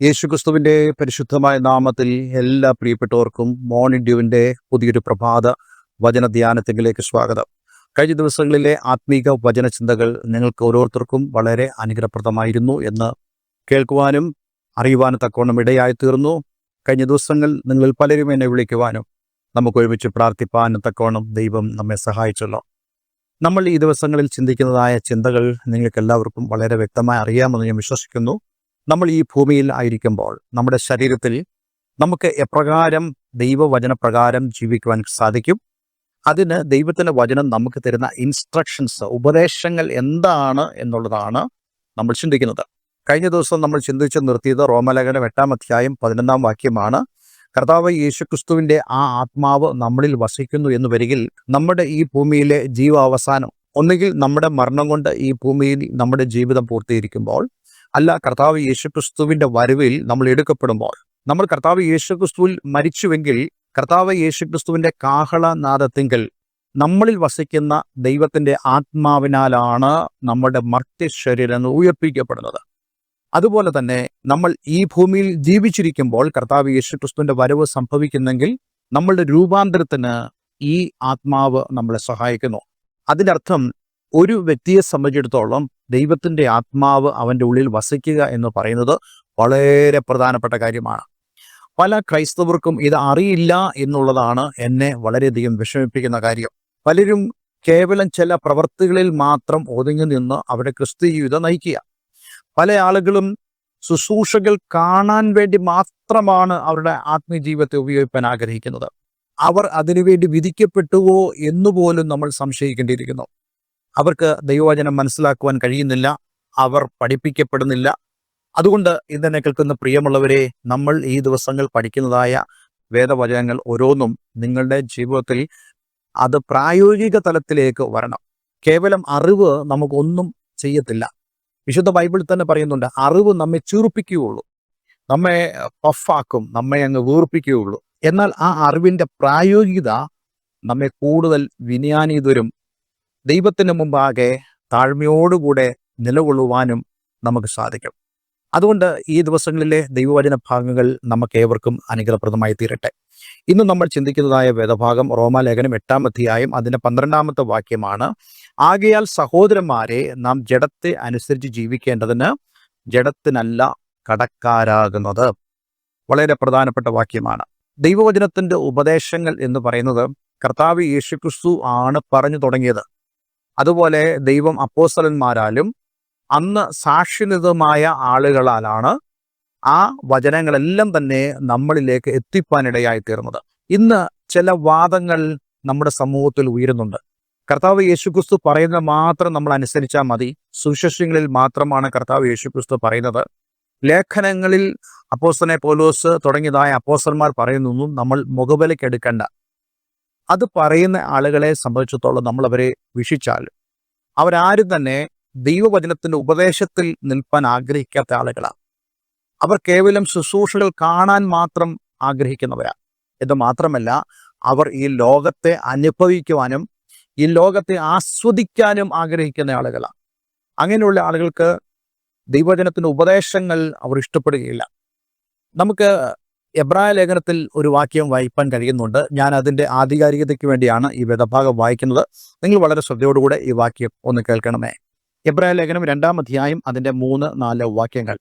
യേശുക്രിസ്തുവിന്റെ പരിശുദ്ധമായ നാമത്തിൽ എല്ലാ പ്രിയപ്പെട്ടവർക്കും മോർണിംഗ് ഡ്യൂവിന്റെ പുതിയൊരു പ്രഭാത വചന ധ്യാനത്തിലേക്ക് സ്വാഗതം. കഴിഞ്ഞ ദിവസങ്ങളിലെ ആത്മീക വചന ചിന്തകൾ നിങ്ങൾക്ക് ഓരോരുത്തർക്കും വളരെ അനുഗ്രഹപ്രദമായിരുന്നു എന്ന് കേൾക്കുവാനും അറിയുവാനും തക്കവണ്ണം ഇടയായി തീർന്നു കഴിഞ്ഞ ദിവസങ്ങൾ നിങ്ങളിൽ പലരും എന്നെ വിളിക്കുവാനും നമുക്ക് ഒരുമിച്ച് പ്രാർത്ഥിപ്പാനും തക്കവണ്ണം ദൈവം നമ്മെ സഹായിച്ചല്ലോ. നമ്മൾ ഈ ദിവസങ്ങളിൽ ചിന്തിക്കുന്നതായ ചിന്തകൾ നിങ്ങൾക്ക് എല്ലാവർക്കും വളരെ വ്യക്തമായി അറിയാമെന്ന് ഞാൻ വിശ്വസിക്കുന്നു. നമ്മൾ ഈ ഭൂമിയിൽ ആയിരിക്കുമ്പോൾ നമ്മുടെ ശരീരത്തിൽ നമുക്ക് എപ്രകാരം ദൈവവചനപ്രകാരം ജീവിക്കുവാൻ സാധിക്കും? അതിന് ദൈവത്തിന്റെ വചനം നമുക്ക് തരുന്ന ഇൻസ്ട്രക്ഷൻസ് ഉപദേശങ്ങൾ എന്താണ് എന്നുള്ളതാണ് നമ്മൾ ചിന്തിക്കുന്നത്. കഴിഞ്ഞ ദിവസം നമ്മൾ ചിന്തിച്ച് നിർത്തിയത് റോമലേഖനം എട്ടാം അധ്യായം പതിനൊന്നാം വാക്യമാണ്. കർത്താവ് യേശുക്രിസ്തുവിന്റെ ആ ആത്മാവ് നമ്മളിൽ വസിക്കുന്നു എന്ന് വരികിൽ നമ്മുടെ ഈ ഭൂമിയിലെ ജീവാവസാനം ഒന്നുകിൽ നമ്മുടെ മരണം കൊണ്ട് ഈ ഭൂമിയിൽ നമ്മുടെ ജീവിതം പൂർത്തീകരിക്കുമ്പോൾ അല്ല കർത്താവ് യേശുക്രിസ്തുവിന്റെ വരവിൽ നമ്മൾ എടുക്കപ്പെടുമ്പോൾ നമ്മൾ കർത്താവ് യേശുക്രിസ്തുവിൽ മരിച്ചുവെങ്കിൽ കർത്താവ് യേശുക്രിസ്തുവിന്റെ കാഹളനാദത്തിങ്കൽ നമ്മളിൽ വസിക്കുന്ന ദൈവത്തിന്റെ ആത്മാവിനാലാണ് നമ്മുടെ മർത്യശരീരം ഉയർപ്പിക്കപ്പെടുന്നത്. അതുപോലെ തന്നെ നമ്മൾ ഈ ഭൂമിയിൽ ജീവിച്ചിരിക്കുമ്പോൾ കർത്താവ് യേശുക്രിസ്തുവിന്റെ വരവ് സംഭവിക്കുന്നെങ്കിൽ നമ്മളുടെ രൂപാന്തരത്തിന് ഈ ആത്മാവ് നമ്മളെ സഹായിക്കുന്നു. അതിനർത്ഥം ഒരു വ്യക്തിയെ സംബന്ധിച്ചിടത്തോളം ദൈവത്തിന്റെ ആത്മാവ് അവന്റെ ഉള്ളിൽ വസിക്കുക എന്ന് പറയുന്നത് വളരെ പ്രധാനപ്പെട്ട കാര്യമാണ്. പല ക്രൈസ്തവർക്കും ഇത് അറിയില്ല എന്നുള്ളതാണ് എന്നെ വളരെയധികം വിഷമിപ്പിക്കുന്ന കാര്യം. പലരും കേവലം ചില പ്രവൃത്തികളിൽ മാത്രം ഒതുങ്ങി നിന്ന് അവരുടെ ക്രിസ്തു ജീവിതം നയിക്കുക. പല ആളുകളും ശുശ്രൂഷകൾ കാണാൻ വേണ്ടി മാത്രമാണ് അവരുടെ ആത്മീയ ജീവിതത്തെ ഉപയോഗിക്കാൻ ആഗ്രഹിക്കുന്നത്. അവർ അതിനുവേണ്ടി വിധിക്കപ്പെട്ടുവോ എന്നുപോലും നമ്മൾ സംശയിക്കേണ്ടിയിരിക്കുന്നു. അവർക്ക് ദൈവവചനം മനസ്സിലാക്കുവാൻ കഴിയുന്നില്ല അവർ പഠിപ്പിക്കപ്പെടുന്നില്ല. അതുകൊണ്ട് ഇന്നെന്നെ കേൾക്കുന്ന പ്രിയമുള്ളവരെ നമ്മൾ ഈ ദിവസങ്ങൾ പഠിക്കുന്നതായ വേദവചനങ്ങൾ ഓരോന്നും നിങ്ങളുടെ ജീവിതത്തിൽ അത് പ്രായോഗിക തലത്തിലേക്ക് വരണം. കേവലം അറിവ് നമുക്കൊന്നും ചെയ്യത്തില്ല. വിശുദ്ധ ബൈബിളിൽ തന്നെ പറയുന്നുണ്ട് അറിവ് നമ്മെ ചീർപ്പിക്കുകയുള്ളൂ നമ്മെ പഫാക്കും നമ്മെ അങ്ങ് വീർപ്പിക്കുകയുള്ളൂ. എന്നാൽ ആ അറിവിന്റെ പ്രായോഗികത നമ്മെ കൂടുതൽ വിനയാനീതരും ദൈവത്തിന് മുമ്പാകെ താഴ്മയോടുകൂടെ നിലകൊള്ളുവാനും നമുക്ക് സാധിക്കും. അതുകൊണ്ട് ഈ ദിവസങ്ങളിലെ ദൈവവചന ഭാഗങ്ങൾ നമുക്ക് ഏവർക്കും അനുഗ്രഹപ്രദമായി തീരട്ടെ. ഇന്ന് നമ്മൾ ചിന്തിക്കുന്നതായ വേദഭാഗം റോമാലേഖനം എട്ടാം അധ്യായം അതിന്റെ പന്ത്രണ്ടാമത്തെ വാക്യമാണ് ആകയാൽ സഹോദരന്മാരെ നാം ജഡത്തെ അനുസരിച്ച് ജീവിക്കേണ്ടതിന് ജഡത്തിനല്ല കടക്കാരാകുന്നത്. വളരെ പ്രധാനപ്പെട്ട വാക്യമാണ്. ദൈവവചനത്തിന്റെ ഉപദേശങ്ങൾ എന്ന് പറയുന്നത് കർത്താവ് യേശുക്രിസ്തു ആണ് പറഞ്ഞു തുടങ്ങിയത്. അതുപോലെ ദൈവം അപ്പോസ്തലന്മാരാലും അന്ന് സാക്ഷ്യനിതമായ ആളുകളാലാണ് ആ വചനങ്ങളെല്ലാം തന്നെ നമ്മളിലേക്ക് എത്തിപ്പാനിടയായി തീർന്നത്. ഇന്ന് ചില വാദങ്ങൾ നമ്മുടെ സമൂഹത്തിൽ ഉയരുന്നുണ്ട്. കർത്താവ് യേശുക്രിസ്തു പറയുന്നത് മാത്രം നമ്മൾ അനുസരിച്ചാൽ മതി. സുവിശേഷങ്ങളിൽ മാത്രമാണ് കർത്താവ് യേശുക്രിസ്തു പറയുന്നത്. ലേഖനങ്ങളിൽ അപ്പോസ്തനെ പോലോസ് തുടങ്ങിയതായ അപ്പോസ്റ്റന്മാർ പറയുന്നൊന്നും നമ്മൾ മുഖബലയ്ക്കെടുക്കണ്ട അത് പറയുന്ന ആളുകളെ സംബന്ധിച്ചിടത്തോളം നമ്മൾ അവരെ വിഷിച്ചാൽ അവരാരും തന്നെ ദൈവവചനത്തിന്റെ ഉപദേശത്തിൽ നിൽപ്പാൻ ആഗ്രഹിക്കാത്ത ആളുകളാണ് അവർ കേവലം ശുശ്രൂഷകൾ കാണാൻ മാത്രം ആഗ്രഹിക്കുന്നവരാണ് എന്ന് മാത്രമല്ല അവർ ഈ ലോകത്തെ അനുഭവിക്കുവാനും ഈ ലോകത്തെ ആസ്വദിക്കാനും ആഗ്രഹിക്കുന്ന ആളുകളാണ് അങ്ങനെയുള്ള ആളുകൾക്ക് ദൈവവചനത്തിന്റെ ഉപദേശങ്ങൾ അവർ ഇഷ്ടപ്പെടുകയില്ല. നമുക്ക് എബ്രായ ലേഖനത്തിൽ ഒരു വാക്യം വായിപ്പാൻ കഴിയുന്നുണ്ട്. ഞാൻ അതിന്റെ ആധികാരികതയ്ക്ക് വേണ്ടിയാണ് ഈ വേദഭാഗം വായിക്കുന്നത്. നിങ്ങൾ വളരെ ശ്രദ്ധയോടുകൂടെ ഈ വാക്യം ഒന്ന് കേൾക്കണമേ. എബ്രായ ലേഖനം രണ്ടാം അധ്യായം അതിന്റെ മൂന്ന് നാല് വാക്യങ്ങൾ.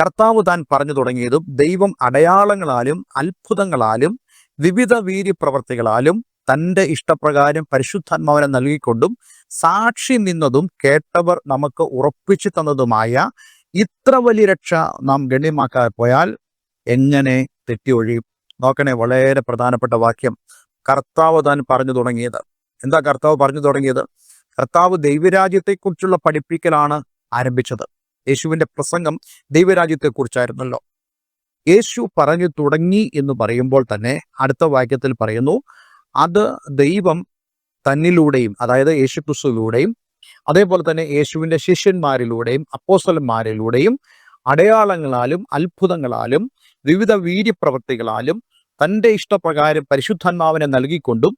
കർത്താവ് താൻ പറഞ്ഞു തുടങ്ങിയതും ദൈവം അടയാളങ്ങളാലും അത്ഭുതങ്ങളാലും വിവിധ വീര്യപ്രവർത്തികളാലും തന്റെ ഇഷ്ടപ്രകാരം പരിശുദ്ധാത്മാവിനെ നൽകിക്കൊണ്ടും സാക്ഷി നിന്നതും കേട്ടവർ നമുക്ക് ഉറപ്പിച്ചു തന്നതുമായ ഇത്ര വലിയ രക്ഷ നാം ഗണ്യമാക്കാതെ പോയാൽ എങ്ങനെ തെറ്റിയൊഴിയും നോക്കണേ വളരെ പ്രധാനപ്പെട്ട വാക്യം. കർത്താവ് താൻ പറഞ്ഞു തുടങ്ങിയത്. എന്താ കർത്താവ് പറഞ്ഞു തുടങ്ങിയത്? കർത്താവ് ദൈവരാജ്യത്തെക്കുറിച്ചുള്ള പഠിപ്പിക്കലാണ് ആരംഭിച്ചത്. യേശുവിന്റെ പ്രസംഗം ദൈവരാജ്യത്തെക്കുറിച്ചായിരുന്നല്ലോ. യേശു പറഞ്ഞു തുടങ്ങി എന്ന് പറയുമ്പോൾ തന്നെ അടുത്ത വാക്യത്തിൽ പറയുന്നു അത് ദൈവം തന്നിലൂടെയും അതായത് യേശു ക്രിസ്തുവിലൂടെയും അതേപോലെ തന്നെ യേശുവിന്റെ ശിഷ്യന്മാരിലൂടെയും അപ്പോസ്തലന്മാരിലൂടെയും അടയാളങ്ങളാലും അത്ഭുതങ്ങളാലും വിവിധ വീര്യപ്രവർത്തികളാലും തന്റെ ഇഷ്ടപ്രകാരം പരിശുദ്ധാത്മാവിനെ നൽകിക്കൊണ്ടും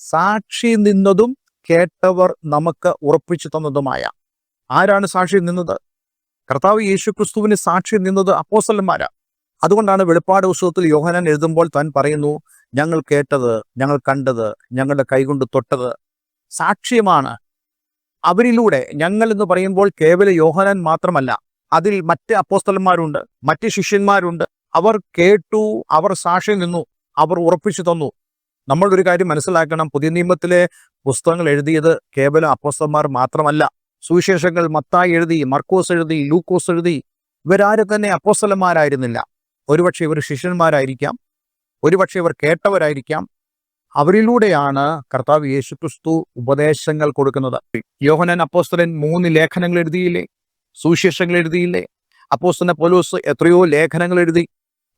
സാക്ഷി നിന്നതും കേട്ടവർ നമുക്ക് ഉറപ്പിച്ചു തന്നതുമായ. ആരാണ് സാക്ഷി നിന്നത്? കർത്താവ് യേശു ക്രിസ്തുവിന് സാക്ഷി നിന്നത് അപ്പോസലന്മാരാ അതുകൊണ്ടാണ് വെളിപ്പാട് പുസ്തകത്തിൽ യോഹനാൻ എഴുതുമ്പോൾ താൻ പറയുന്നു ഞങ്ങൾ കേട്ടത് ഞങ്ങൾ കണ്ടത് ഞങ്ങളുടെ കൈകൊണ്ട് തൊട്ടത് സാക്ഷ്യമാണ്. അവരിലൂടെ ഞങ്ങൾ എന്ന് പറയുമ്പോൾ കേവല യോഹനാൻ മാത്രമല്ല അതിൽ മറ്റ് അപ്പോസ്തലന്മാരുണ്ട് മറ്റ് ശിഷ്യന്മാരുണ്ട് അവർ കേട്ടു അവർ സാക്ഷി നിന്നു അവർ ഉറപ്പിച്ചു തന്നു. നമ്മൾ ഒരു കാര്യം മനസ്സിലാക്കണം. പുതിയ നിയമത്തിലെ പുസ്തകങ്ങൾ എഴുതിയത് കേവലം അപ്പസ്തന്മാർ മാത്രമല്ല. സുവിശേഷങ്ങൾ മത്തായി എഴുതി മർക്കോസ് എഴുതി ലൂക്കോസ് എഴുതി. ഇവരാരും തന്നെ അപ്പോസ്തലന്മാരായിരുന്നില്ല. ഒരുപക്ഷെ ഇവർ ശിഷ്യന്മാരായിരിക്കാം. ഒരുപക്ഷെ ഇവർ കേട്ടവരായിരിക്കാം. അവരിലൂടെയാണ് കർത്താവ് യേശുക്രിസ്തു ഉപദേശങ്ങൾ കൊടുക്കുന്നത്. യോഹനൻ അപ്പോസ്തലൻ മൂന്ന് ലേഖനങ്ങൾ എഴുതിയില്ലേ? സുവിശേഷങ്ങൾ എഴുതിയില്ലേ? അപ്പോസ്തലൻ പോലൂസ് എത്രയോ ലേഖനങ്ങൾ എഴുതി.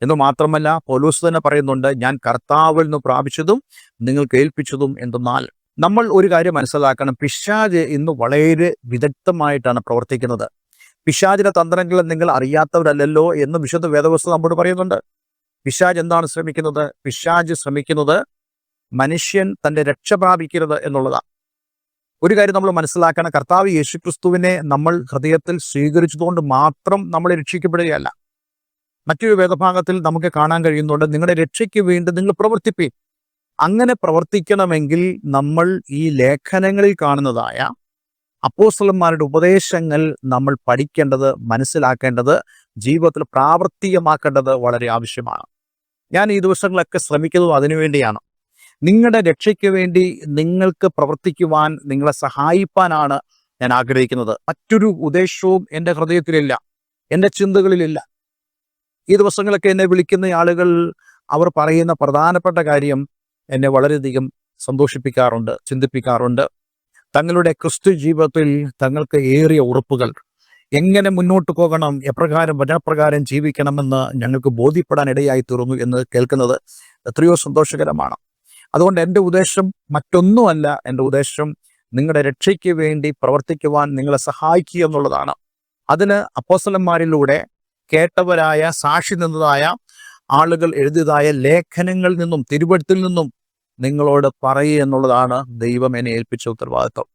എന്ന് മാത്രമല്ല പോലൂസ് തന്നെ പറയുന്നുണ്ട് ഞാൻ കർത്താവിൽ നിന്ന് പ്രാപിച്ചതും നിങ്ങൾ കേൾപ്പിച്ചതും എന്തെന്നാൽ നമ്മൾ ഒരു കാര്യം മനസ്സിലാക്കണം. പിശാജ് ഇന്ന് വളരെ വിദഗ്ധമായിട്ടാണ് പ്രവർത്തിക്കുന്നത്. പിശാജിന്റെ തന്ത്രങ്ങൾ നിങ്ങൾ അറിയാത്തവരല്ലല്ലോ എന്ന് വിശുദ്ധ വേദവസ്തു നമ്മോട് പറയുന്നുണ്ട്. പിശാജ് എന്താണ് ശ്രമിക്കുന്നത്? പിശാജ് ശ്രമിക്കുന്നത് മനുഷ്യൻ തന്റെ രക്ഷ പ്രാപിക്കരുത് എന്നുള്ളതാണ് ഒരു കാര്യം നമ്മൾ മനസ്സിലാക്കണം കർത്താവ് യേശുക്രിസ്തുവിനെ നമ്മൾ ഹൃദയത്തിൽ സ്വീകരിച്ചതുകൊണ്ട് മാത്രം നമ്മൾ രക്ഷിക്കപ്പെടുകയല്ല. മറ്റൊരു വേദഭാഗത്തിൽ നമുക്ക് കാണാൻ കഴിയുന്നുണ്ട്. നിങ്ങളുടെ രക്ഷയ്ക്ക് വേണ്ടി നിങ്ങൾ പ്രവർത്തിപ്പി അങ്ങനെ പ്രവർത്തിക്കണമെങ്കിൽ നമ്മൾ ഈ ലേഖനങ്ങളിൽ കാണുന്നതായ അപ്പോസ്റ്റലന്മാരുടെ ഉപദേശങ്ങൾ നമ്മൾ പഠിക്കേണ്ടത് മനസ്സിലാക്കേണ്ടത് ജീവിതത്തിൽ പ്രാവർത്തികമാക്കേണ്ടത് വളരെ ആവശ്യമാണ്. ഞാൻ ഈ ദിവസങ്ങളൊക്കെ ശ്രമിക്കുന്നതും അതിനുവേണ്ടിയാണ് നിങ്ങളുടെ രക്ഷയ്ക്ക് വേണ്ടി നിങ്ങൾക്ക് പ്രവർത്തിക്കുവാൻ നിങ്ങളെ സഹായിപ്പാനാണ് ഞാൻ ആഗ്രഹിക്കുന്നത്. മറ്റൊരു ഉദ്ദേശവും എന്റെ ഹൃദയത്തിലില്ല. എന്റെ ചിന്തകളിലില്ല. ഈ ദിവസങ്ങളൊക്കെ എന്നെ വിളിക്കുന്ന ആളുകൾ അവർ പറയുന്ന പ്രധാനപ്പെട്ട കാര്യം എന്നെ വളരെയധികം സന്തോഷിപ്പിക്കാറുണ്ട് ചിന്തിപ്പിക്കാറുണ്ട്. തങ്ങളുടെ ക്രിസ്തു ജീവിതത്തിൽ തങ്ങൾക്ക് ഏറിയ ഉറപ്പുകൾ. എങ്ങനെ മുന്നോട്ട് പോകണം എപ്രകാരം വചനപ്രകാരം ജീവിക്കണമെന്ന് ഞങ്ങൾക്ക് ബോധ്യപ്പെടാൻ ഇടയായി തീർന്നു എന്ന് കേൾക്കുന്നത് എത്രയോ സന്തോഷകരമാണ്. അതുകൊണ്ട് എന്റെ ഉദ്ദേശം മറ്റൊന്നുമല്ല. എന്റെ ഉദ്ദേശം നിങ്ങളുടെ രക്ഷയ്ക്ക് വേണ്ടി പ്രവർത്തിക്കുവാൻ നിങ്ങളെ സഹായിക്കുക എന്നുള്ളതാണ്. അതിന് അപ്പോസലന്മാരിലൂടെ കേട്ടവരായ സാക്ഷി നിന്നതായ ആളുകൾ എഴുതിയതായ ലേഖനങ്ങളിൽ നിന്നും തിരുവഴുത്തിൽ നിന്നും നിങ്ങളോട് പറയുക എന്നുള്ളതാണ് ദൈവം എന്നെ ഏൽപ്പിച്ച ഉത്തരവാദിത്വം.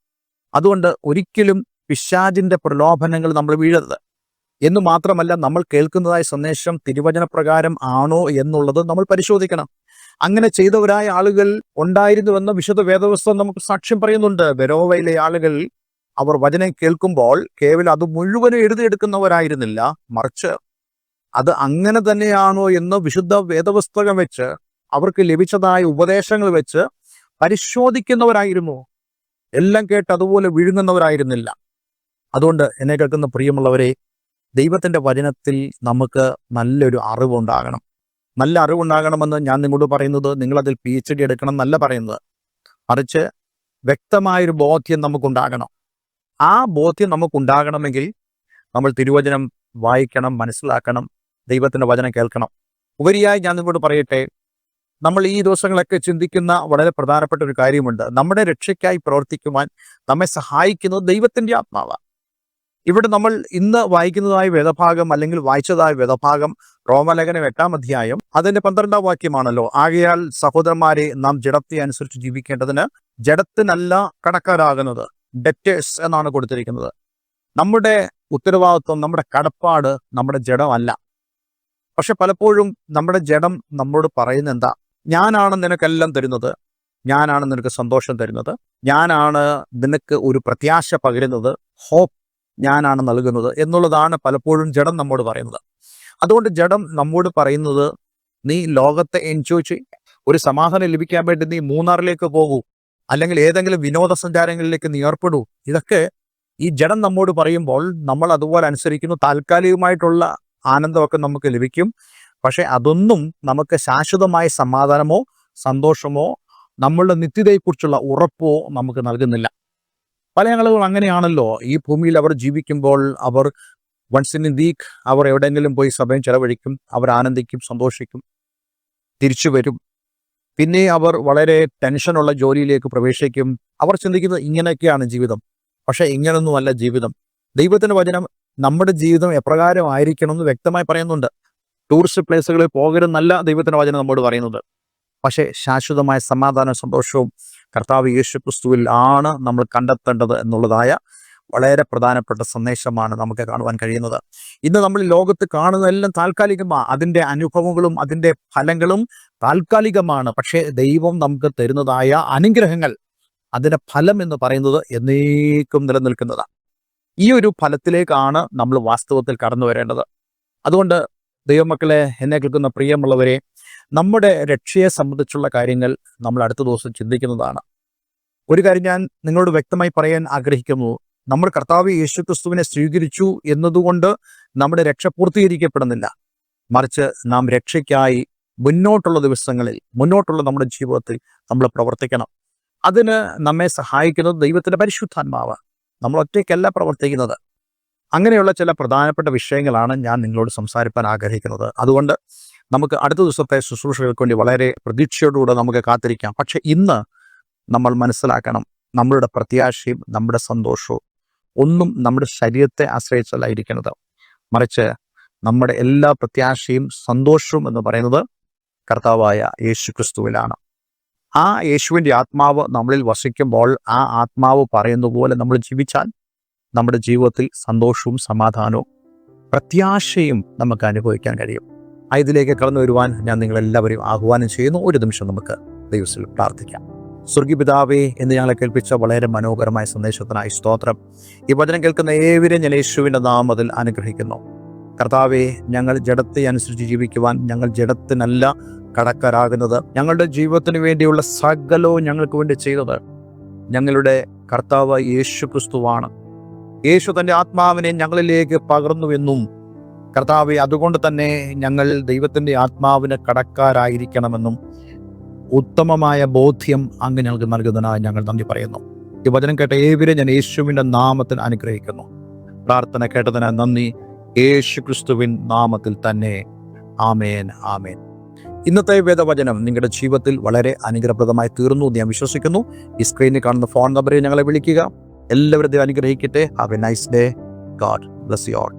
അതുകൊണ്ട് ഒരിക്കലും പിശാജിന്റെ പ്രലോഭനങ്ങൾ നമ്മൾ വീഴരുത്. എന്ന് മാത്രമല്ല നമ്മൾ കേൾക്കുന്നതായ സന്ദേശം തിരുവചന പ്രകാരം ആണോ എന്നുള്ളത് നമ്മൾ പരിശോധിക്കണം. അങ്ങനെ ചെയ്തവരായ ആളുകൾ ഉണ്ടായിരുന്നുവെന്ന വിശുദ്ധ വേദവസ്തം നമുക്ക് സാക്ഷ്യം പറയുന്നുണ്ട്. വെരോവയിലെ ആളുകൾ അവർ വചനം കേൾക്കുമ്പോൾ കേവലം അത് മുഴുവനും എഴുതിയെടുക്കുന്നവരായിരുന്നില്ല. മറിച്ച് അത് അങ്ങനെ തന്നെയാണോ എന്ന് വിശുദ്ധ വേദപുസ്തകം വെച്ച് അവർക്ക് ലഭിച്ചതായ ഉപദേശങ്ങൾ വെച്ച് പരിശോധിക്കുന്നവരായിരുന്നു. എല്ലാം കേട്ട് അതുപോലെ വിഴുങ്ങുന്നവരായിരുന്നില്ല. അതുകൊണ്ട് എന്നെ കേൾക്കുന്ന പ്രിയമുള്ളവരെ ദൈവത്തിന്റെ വചനത്തിൽ നമുക്ക് നല്ലൊരു അറിവുണ്ടാകണം. നല്ല അറിവുണ്ടാകണമെന്ന് ഞാൻ നിങ്ങളോട് പറയുന്നത് നിങ്ങളതിൽ പി എച്ച് ഡി എടുക്കണം എന്നല്ല പറയുന്നത്. മറിച്ച് വ്യക്തമായൊരു ബോധ്യം നമുക്കുണ്ടാകണം. ആ ബോധ്യം നമുക്കുണ്ടാകണമെങ്കിൽ നമ്മൾ തിരുവചനം വായിക്കണം മനസ്സിലാക്കണം ദൈവത്തിന്റെ വചനം കേൾക്കണം. ഉപരിയായി ഞാൻ നിങ്ങളോട് പറയട്ടെ നമ്മൾ ഈ ദിവസങ്ങളൊക്കെ ചിന്തിക്കുന്ന വളരെ പ്രധാനപ്പെട്ട ഒരു കാര്യമുണ്ട്. നമ്മുടെ രക്ഷയ്ക്കായി പ്രവർത്തിക്കുവാൻ നമ്മെ സഹായിക്കുന്നത് ദൈവത്തിന്റെ ആത്മാവാണ്. ഇവിടെ നമ്മൾ ഇന്ന് വായിക്കുന്നതായ വേദഭാഗം അല്ലെങ്കിൽ വായിച്ചതായ വേദഭാഗം റോമലേഖനം എട്ടാം അധ്യായം അതിന്റെ പന്ത്രണ്ടാം വാക്യമാണല്ലോ. ആകയാൽ സഹോദരന്മാരെ നാം ജഡത്തെ അനുസരിച്ച് ജീവിക്കേണ്ടതിന് ജഡത്തിനല്ല കടക്കാരാകുന്നത്. ഡെറ്റേഴ്സ് എന്നാണ് കൊടുത്തിരിക്കുന്നത്. നമ്മുടെ ഉത്തരവാദിത്വം നമ്മുടെ കടപ്പാട് നമ്മുടെ ജഡമല്ല. പക്ഷെ പലപ്പോഴും നമ്മുടെ ജഡം നമ്മളോട് പറയുന്ന എന്താ? ഞാനാണ് നിനക്കെല്ലാം തരുന്നത്. ഞാനാണ് നിനക്ക് സന്തോഷം തരുന്നത്. ഞാനാണ് നിനക്ക് ഒരു പ്രത്യാശ പകരുന്നത്. ഹോപ്പ് ഞാനാണ് നൽകുന്നത് എന്നുള്ളതാണ് പലപ്പോഴും ജഡം നമ്മോട് പറയുന്നത്. അതുകൊണ്ട് ജഡം നമ്മോട് പറയുന്നത് നീ ലോകത്തെ എൻജോയ് ചെയ്. ഒരു സമാധാനം ലഭിക്കാൻ വേണ്ടി നീ മൂന്നാറിലേക്ക് പോകൂ. അല്ലെങ്കിൽ ഏതെങ്കിലും വിനോദസഞ്ചാരങ്ങളിലേക്ക് നീ ഏർപ്പെടൂ. ഇതൊക്കെ ഈ ജഡം നമ്മോട് പറയുമ്പോൾ നമ്മൾ അതുപോലെ അനുസരിക്കുന്നു. താൽക്കാലികമായിട്ടുള്ള ആനന്ദമൊക്കെ നമുക്ക് ലഭിക്കും. പക്ഷെ അതൊന്നും നമുക്ക് ശാശ്വതമായ സമാധാനമോ സന്തോഷമോ നമ്മളുടെ നിത്യതയെക്കുറിച്ചുള്ള ഉറപ്പോ നമുക്ക് നൽകുന്നില്ല. പല ആളുകൾ അങ്ങനെയാണല്ലോ. ഈ ഭൂമിയിൽ അവർ ജീവിക്കുമ്പോൾ അവർ വൺസ് ഇൻ ദീക്ക് അവർ എവിടെയെങ്കിലും പോയി സമയം ചെലവഴിക്കും. അവർ ആനന്ദിക്കും സന്തോഷിക്കും തിരിച്ചു വരും. പിന്നെ അവർ വളരെ ടെൻഷനുള്ള ജോലിയിലേക്ക് പ്രവേശിക്കും. അവർ ചിന്തിക്കുന്നത് ഇങ്ങനെയൊക്കെയാണ് ജീവിതം. പക്ഷെ ഇങ്ങനൊന്നുമല്ല ജീവിതം. ദൈവത്തിന്റെ വചനം നമ്മുടെ ജീവിതം എപ്രകാരം ആയിരിക്കണം എന്ന് വ്യക്തമായി പറയുന്നുണ്ട് ടൂറിസ്റ്റ് പ്ലേസുകളിൽ പോകരുതെന്നല്ല ദൈവത്തിന്റെ വചനം നമ്മോട് പറയുന്നത്. പക്ഷേ ശാശ്വതമായ സമാധാന സന്തോഷവും കർത്താവ് യേശു ക്രിസ്തുവിൽ ആണ് നമ്മൾ കണ്ടെത്തേണ്ടത് എന്നുള്ളതായ വളരെ പ്രധാനപ്പെട്ട സന്ദേശമാണ് നമുക്ക് കാണുവാൻ കഴിയുന്നത്. ഇന്ന് നമ്മൾ ലോകത്ത് കാണുന്നതെല്ലാം താൽക്കാലികമാണ് അതിന്റെ അനുഭവങ്ങളും അതിന്റെ ഫലങ്ങളും താൽക്കാലികമാണ്. പക്ഷേ ദൈവം നമുക്ക് തരുന്നതായ അനുഗ്രഹങ്ങൾ അതിന്റെ ഫലം എന്ന് പറയുന്നത് എന്നേക്കും നിലനിൽക്കുന്നതാണ്. ഈ ഒരു ഫലത്തിലേക്കാണ് നമ്മൾ വാസ്തവത്തിൽ കടന്നു വരേണ്ടത്. അതുകൊണ്ട് ദൈവമക്കളെ എന്നെ കേൾക്കുന്ന പ്രിയമുള്ളവരെ നമ്മുടെ രക്ഷയെ സംബന്ധിച്ചുള്ള കാര്യങ്ങൾ നമ്മൾ അടുത്ത ദിവസം ചിന്തിക്കുന്നതാണ്. ഒരു കാര്യം ഞാൻ നിങ്ങളോട് വ്യക്തമായി പറയാൻ ആഗ്രഹിക്കുന്നു. നമ്മൾ കർത്താവ് യേശു ക്രിസ്തുവിനെ സ്വീകരിച്ചു എന്നതുകൊണ്ട് നമ്മുടെ രക്ഷ പൂർത്തീകരിക്കപ്പെടുന്നില്ല. മറിച്ച് നാം രക്ഷയ്ക്കായി മുന്നോട്ടുള്ള ദിവസങ്ങളിൽ മുന്നോട്ടുള്ള നമ്മുടെ ജീവിതത്തിൽ നമ്മൾ പ്രവർത്തിക്കണം. അതിന് നമ്മെ സഹായിക്കുന്നത് ദൈവത്തിന്റെ പരിശുദ്ധാത്മാവ് നമ്മൾ ഒറ്റയ്ക്കല്ല പ്രവർത്തിക്കുന്നത്. അങ്ങനെയുള്ള ചില പ്രധാനപ്പെട്ട വിഷയങ്ങളാണ് ഞാൻ നിങ്ങളോട് സംസാരിക്കാൻ ആഗ്രഹിക്കുന്നത്. അതുകൊണ്ട് നമുക്ക് അടുത്ത ദിവസത്തെ ശുശ്രൂഷകൾക്ക് വേണ്ടി വളരെ പ്രതീക്ഷയോടുകൂടെ നമുക്ക് കാത്തിരിക്കാം. പക്ഷെ ഇന്ന് നമ്മൾ മനസ്സിലാക്കണം നമ്മളുടെ പ്രത്യാശയും നമ്മുടെ സന്തോഷവും ഒന്നും നമ്മുടെ ശരീരത്തെ ആശ്രയിച്ചല്ല ഇരിക്കുന്നത്. മറിച്ച് നമ്മുടെ എല്ലാ പ്രത്യാശയും സന്തോഷവും എന്ന് പറയുന്നത് കർത്താവായ യേശു ക്രിസ്തുവിലാണ് ആ യേശുവിന്റെ ആത്മാവ് നമ്മളിൽ വസിക്കുമ്പോൾ ആ ആത്മാവ് പറയുന്ന പോലെ നമ്മൾ ജീവിച്ചാൽ നമ്മുടെ ജീവിതത്തിൽ സന്തോഷവും സമാധാനവും പ്രത്യാശയും നമുക്ക് അനുഭവിക്കാൻ കഴിയും. ഇതിലേക്ക് കടന്നു വരുവാൻ ഞാൻ നിങ്ങളെല്ലാവരെയും ആഹ്വാനം ചെയ്യുന്നു. ഒരു നിമിഷം നമുക്ക് ദൈവത്തിൽ പ്രാർത്ഥിക്കാം. സ്വർഗിപിതാവേ എന്ന് ഞങ്ങളെ കേൾപ്പിച്ച വളരെ മനോഹരമായ സന്ദേശത്തിനായി സ്തോത്രം. ഈ വചനം കേൾക്കുന്ന ഏവരെ ഞാൻ യേശുവിന്റെ നാമത്തിൽ അനുഗ്രഹിക്കുന്നു. കർത്താവെ ഞങ്ങൾ ജഡത്തെ അനുസരിച്ച് ജീവിക്കുവാൻ ഞങ്ങൾ ജഡത്തിനല്ല കടക്കാരാകുന്നത്. ഞങ്ങളുടെ ജീവിതത്തിന് വേണ്ടിയുള്ള സകലവും ഞങ്ങൾക്ക് വേണ്ടി ചെയ്തത് ഞങ്ങളുടെ കർത്താവ് യേശു ക്രിസ്തുവാണ് യേശു തന്റെ ആത്മാവിനെ ഞങ്ങളിലേക്ക് പകർന്നുവെന്നും കർത്താവെ അതുകൊണ്ട് തന്നെ ഞങ്ങൾ ദൈവത്തിന്റെ ആത്മാവിന് കടക്കാരായിരിക്കണമെന്നും ഉത്തമമായ ബോധ്യം അങ്ങ് ഞങ്ങൾക്ക് നൽകുന്നതിനായി ഞങ്ങൾ നന്ദി പറയുന്നു. ഈ വചനം കേട്ട ഏവരെ ഞാൻ യേശുവിന്റെ നാമത്തിൽ അനുഗ്രഹിക്കുന്നു. പ്രാർത്ഥന കേട്ടതിന് നന്ദി. യേശു ക്രിസ്തുവിൻ നാമത്തിൽ തന്നെ. ആമേൻ ആമേൻ. ഇന്നത്തെ വേദവചനം നിങ്ങളുടെ ജീവിതത്തിൽ വളരെ അനുഗ്രഹപ്രദമായി തീർന്നു എന്ന് ഞാൻ വിശ്വസിക്കുന്നു. ഈ സ്ക്രീനിൽ കാണുന്ന ഫോൺ നമ്പറിൽ ഞങ്ങളെ വിളിക്കുക. എല്ലാവരും അനുഗ്രഹിക്കട്ടെ. Have a nice day God bless you all